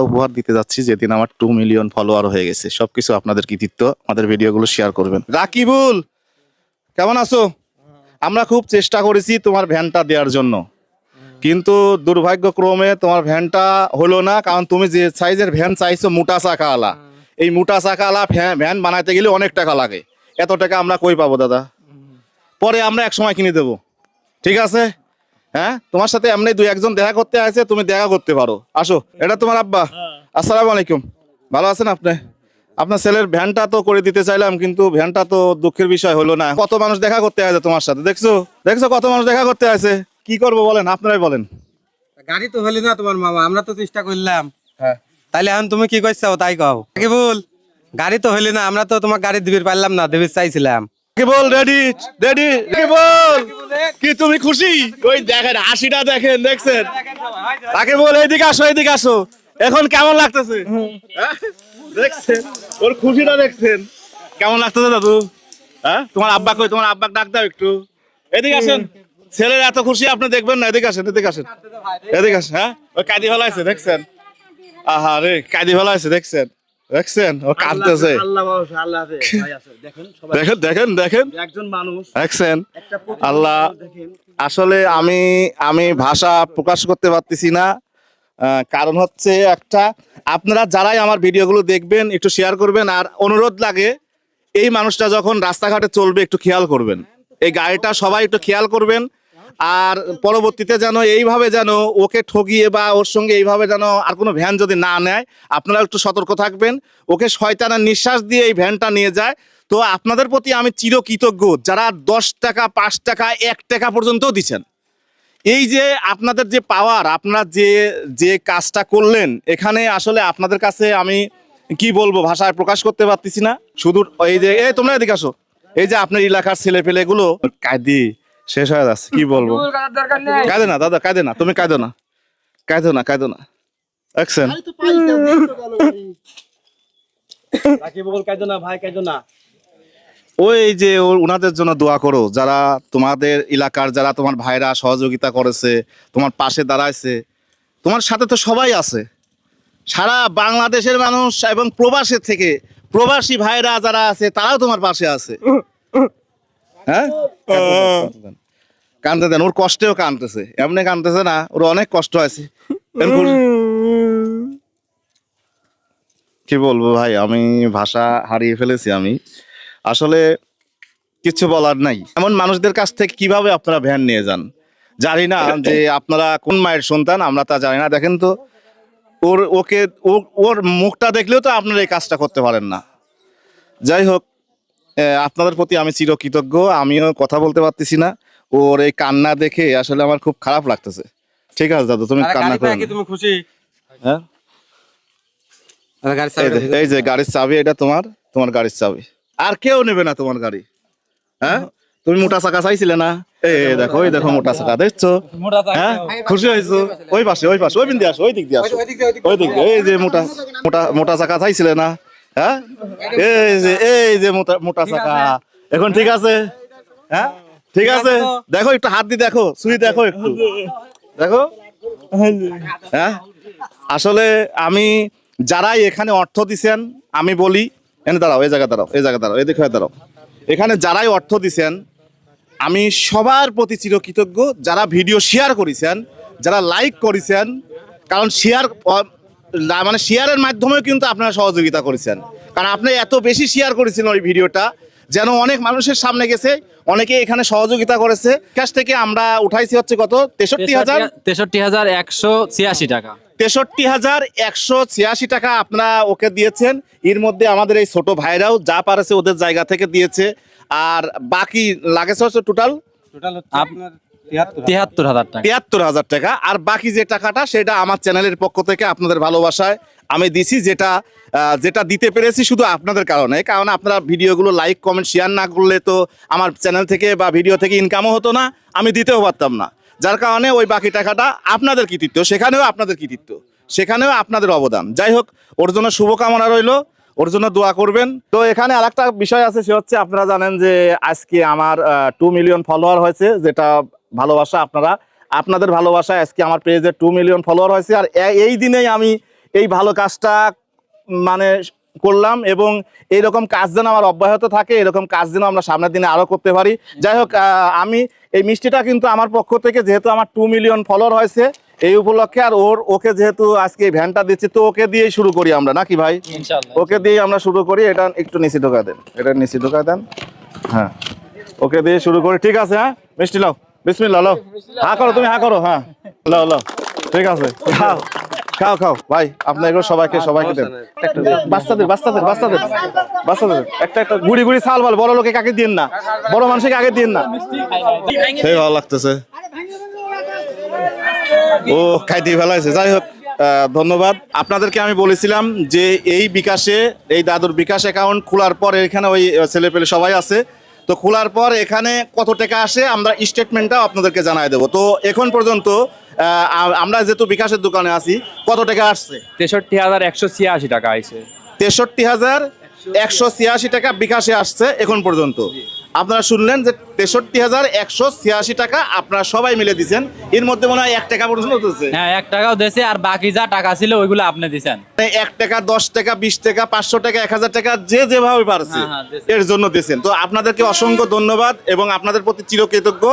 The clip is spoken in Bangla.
উপহার দিতে যাচ্ছি, যেদিন আমার টু মিলিয়ন ফলোয়ার হয়ে গেছে। সবকিছু আপনাদের কৃতিত্ব, আমাদের ভিডিওগুলো শেয়ার করবেন। কেমন আছো? আমরা খুব চেষ্টা করেছি তোমার ভ্যানটা দেওয়ার জন্য। কিন্তু দুর্ভাগ্যক্রমে তোমার ভ্যানটা হলো না, কারণ তুমি যে সাইজের ভ্যান চাইছো, মোটা চাকাওয়ালা এই মোটা চাকাওয়ালা ভ্যা- ভ্যান বানাইতে গেলে অনেক টাকা লাগে। এত টাকা আমরা কই পাবো, দাদা? পরে আমরা এক সময় কিনে দেবো। ঠিক আছে? হ্যাঁ? তোমার সাথে এমনি দুই একজন দেখা করতে আছে তুমি দেখা করতে পারো। আসো এটা তোমার আব্বা। আসসালামু আলাইকুম। ভালো আছেন আপনি? আপনার ছেলের ভ্যানটা তো করে দিতে চাইলাম কিন্তু ভ্যানটা তো দুঃখের বিষয় হলো না। কত মানুষ দেখা করতে আছে তোমার সাথে দেখছ? দেখছ কত মানুষ দেখা করতে আছে কি করব বলেন আপনারাই বলেন। গাড়ি তো হলি না তোমার মামা আমরা তো চেষ্টা করলাম। হ্যাঁ। তাইলে এখন তুমি কি করছ তাই কও। কি বল গাড়ি তো হলি না আমরা তো তোমার গাড়ি দিবির পারলাম না দিবির চাইছিলাম। বল রেডি রেডি বল? কি তুমি খুশি? ওই দেখেন হাসিটা দেখেন দেখছেন? তাকে বল এইদিকে আসো এইদিকে আসো। এখন কেমন লাগতেছে? হ্যাঁ? দেখছেন? ওর খুশিটা দেখছেন। কেমন লাগতেছে দাদু? হ্যাঁ তোমার আব্বা কই? তোমার আব্বা ডাক দাও একটু। এদিকে আসেন। ছেলের এত খুশি আপনি দেখবেন না। এদিকে আসেন এদিকে আসেন। এদিকে আসেন হ্যাঁ? ওই কাঁদি আছে দেখছেন? আহা রে কাঁদি আছে দেখছেন? দেখছেন? ও কাঁদতেছে। দেখেন দেখেন দেখেন একজন মানুষ দেখছেন? আল্লাহ আসলে আমি আমি ভাষা প্রকাশ করতে পারতেছি না। কারণ হচ্ছে একটা আপনারা যারাই আমার ভিডিওগুলো দেখবেন একটু শেয়ার করবেন আর অনুরোধ লাগে এই মানুষটা যখন রাস্তাঘাটে চলবে একটু খেয়াল করবেন। এই গাড়িটা সবাই একটু খেয়াল করবেন আর পরবর্তীতে যেন এইভাবে যেন ওকে ঠগিয়ে বা ওর সঙ্গে এইভাবে যেন আর কোনো ভ্যান যদি না নেয়, আপনারা একটু সতর্ক থাকবেন। ওকে শয়তানের নিঃশ্বাস দিয়ে এই ভ্যানটা নিয়ে যায়। তো আপনাদের প্রতি আমি চিরকৃতজ্ঞ, যারা দশ টাকা, পাঁচ টাকা, এক টাকা পর্যন্তও দিচ্ছেন। এই যে আপনাদের যে পাওয়ার আপনারা যে যে কাজটা করলেন, এখানে আসলে আপনাদের কাছে আমি কি বলব ভাষায় প্রকাশ করতে পারতেছি না। শুধু এই যে, এই তোমরা এদিকে আসো। এই যে আপনার এলাকার ছেলে পেলে গুলো কায়দি শেষ হয়ে যাচ্ছে কি বলব? কাঁদে না দাদা কাঁদে না তুমি কাঁদো না। কাঁদো না কাঁদো না। দেখছেন ওই যে ওনাদের জন্য দোয়া করো যারা তোমাদের এলাকার যারা তোমার ভাইরা সহযোগিতা করেছে তোমার পাশে দাঁড়াইছে তোমার সাথে তো সবাই আছে। সারা বাংলাদেশের মানুষ এবং প্রবাসের থেকে প্রবাসী ভাইরা যারা আছে তারাও তোমার পাশে আছে। হ্যাঁ? কানতে দেন ওর কষ্টেও কানতেছে এমনি কানতেছে না ওর অনেক কষ্ট আছে। কি বলব ভাই আমি ভাষা হারিয়ে ফেলেছি আমি। আসলে কিছু বলার নাই। এমন মানুষদের কাছ থেকে কীভাবে আপনারা ভ্যান নিয়ে যান? জানি না যে আপনারা কোন মায়ের সন্তান আমরা তা জানি না। দেখেন তো ওর ওকে ও- ওর মুখটা দেখলেও তো আপনারা এই কাজটা করতে পারেন না। যাই হোক আপনাদের প্রতি আমি চিরকৃতজ্ঞ আমিও কথা বলতে পারতেছি না। ওর এই কান্না দেখে আসলে আমার খুব খারাপ লাগতেছে। ঠিক আছে দাদু তুমি কান্না করো। তুমি খুশি? হ্যাঁ? এই যে- গাড়ির চাবি এটা তোমার তোমার গাড়ির চাবি। আর কেউ নেবে না তোমার গাড়ি। হ্যাঁ? তুমি মোটা চাকা চাইছিলে না? এই দেখো ওই দেখো মোটা চাকা দেখছ? হ্যাঁ? খুশি হয়েছো? ওই পাশে ওই পাশে ওই বিন দিয়ে আসো ওই দিক দিয়ে আসো। ওই দিক দিয়ে এই যে মোটা মোটা মোটা চাকা চাইছিলে না? হ্যাঁ? এই যে এই যে মোটা মোটা চাকা। এখন ঠিক আছে? হ্যাঁ? ঠিক আছে? দেখো একটু হাত দিয়ে দেখো সুই দেখো একটু। দেখো? হ্যাঁ? আসলে আমি যারাই এখানে অর্থ দিছেন আমি বলি এনে দাঁড়াও এই জায়গা দাঁড়াও এই জায়গা দাঁড়াও এদিকে হয়ে দাঁড়াও। এখানে যারাই অর্থ দিছেন আমি সবার প্রতি চিরকৃতজ্ঞ। যারা ভিডিও শেয়ার করেছেন যারা লাইক করেছেন কারণ শেয়ার মানে শেয়ারের মাধ্যমেও কিন্তু আপনারা সহযোগিতা করেছেন। কারণ আপনি এত বেশি শেয়ার করেছেন ওই ভিডিওটা যেন অনেক মানুষের সামনে গেছে অনেকে এখানে সহযোগিতা করেছে। ক্যাশ থেকে আমরা উঠাইছি হচ্ছে কত? তেষট্টি হাজার? তেষট্টি হাজার একশো ছিয়াশি টাকা। তেষট্টি হাজার একশো ছিয়াশি টাকা আপনারা ওকে দিয়েছেন। এর মধ্যে আমাদের এই ছোট ভাইরাও যা পারেছে ওদের জায়গা থেকে দিয়েছে। আর বাকি লাগেছে হচ্ছে টোটাল টোটাল আপনার তিয়াত্তর হাজার টাকা। তিয়াত্তর হাজার টাকা। আর বাকি যে টাকাটা সেটা আমার চ্যানেলের পক্ষ থেকে আপনাদের ভালোবাসায় আমি দিছি যেটা যেটা দিতে পেরেছি শুধু আপনাদের কারণে। কারণ আপনারা ভিডিওগুলো লাইক কমেন্ট শেয়ার না করলে তো আমার চ্যানেল থেকে বা ভিডিও থেকে ইনকামও হতো না আমি দিতেও পারতাম না। যার কারণে ওই বাকি টাকাটা আপনাদের কৃতিত্ব সেখানেও আপনাদের কৃতিত্ব সেখানেও আপনাদের অবদান। যাই হোক ওর জন্য শুভকামনা রইল ওর জন্য দোয়া করবেন। তো এখানে আরেকটা বিষয় আছে সে হচ্ছে আপনারা জানেন যে আজকে আমার টু মিলিয়ন ফলোয়ার হয়েছে যেটা ভালোবাসা আপনারা। আপনাদের ভালোবাসা আজকে আমার পেজে টু মিলিয়ন ফলোয়ার হয়েছে আর এই দিনেই আমি এই ভালো কাজটা মানে করলাম এবং এইরকম কাজ যেন আমার অব্যাহত থাকে এরকম কাজ যেন আমরা সামনের দিনে আরও করতে পারি। যাই হোক আমি এই মিষ্টিটা কিন্তু আমার পক্ষ থেকে যেহেতু আমার টু মিলিয়ন ফলোয়ার হয়েছে এই উপলক্ষে আর ওর ওকে যেহেতু আজকে এই ভ্যানটা দিচ্ছি তো ওকে দিয়েই শুরু করি আমরা নাকি ভাই? ওকে দিয়ে আমরা শুরু করি এটা একটু নিচে ঢোকা দেন এটা নিচে ঢোকা দেন। হ্যাঁ ওকে দিয়ে শুরু করি ঠিক আছে হ্যাঁ? মিষ্টি লাও বিসমিল্লাহ লাও হা করো, তুমি হা করো হ্যাঁ। লাও লাও ঠিক আছে। খাও খাও খাও। ভাই এগুলো সবাইকে সবাইকে দেন। বাচ্চাদের বাচ্চাদের বাচ্চাদের বাচ্চাদের। একটা একটা গুড়ি গুড়ি সাল বল, বড় লোকে কাকে দিন না? বড় মানুষকে দিন না? সেই ভালো লাগতেছে। ও ফেলাইছে যাই হোক ধন্যবাদ। আপনাদেরকে আমি বলেছিলাম যে এই বিকাশে, এই দাদুর বিকাশ অ্যাকাউন্ট খোলার পর এখানে ওই ছেলে পেলে সবাই আছে। তো খোলার পর এখানে কত টাকা আসে আমরা স্টেটমেন্টটাও আপনাদেরকে জানাই দেবো। তো এখন পর্যন্ত আমরা যেহেতু বিকাশের দোকানে আছি কত টাকা আসছে? তেষট্টি হাজার একশো ছিয়াশি টাকা আইছে। তেষট্টি হাজার একশো ছিয়াশি টাকা বিকাশে আসছে এখন পর্যন্ত। আপনারা শুনলেন যে তেষট্টি হাজার একশো ছিয়াশি টাকা আপনারা সবাই মিলে দিচ্ছেন এর মধ্যে মনে হয় এক টাকা পর্যন্ত হ্যাঁ এক টাকাও দেশে আর বাকি যা টাকা ছিল ওইগুলো আপনি দিচ্ছেন মানে এক টাকা দশ টাকা বিশ টাকা পাঁচশো টাকা এক হাজার টাকা যে যেভাবে পারছে হ্যাঁ, হ্যাঁ, দিয়েছে। এর জন্য দিয়েছেন। তো আপনাদেরকে অসংখ্য ধন্যবাদ এবং আপনাদের প্রতি চিরকৃতজ্ঞ।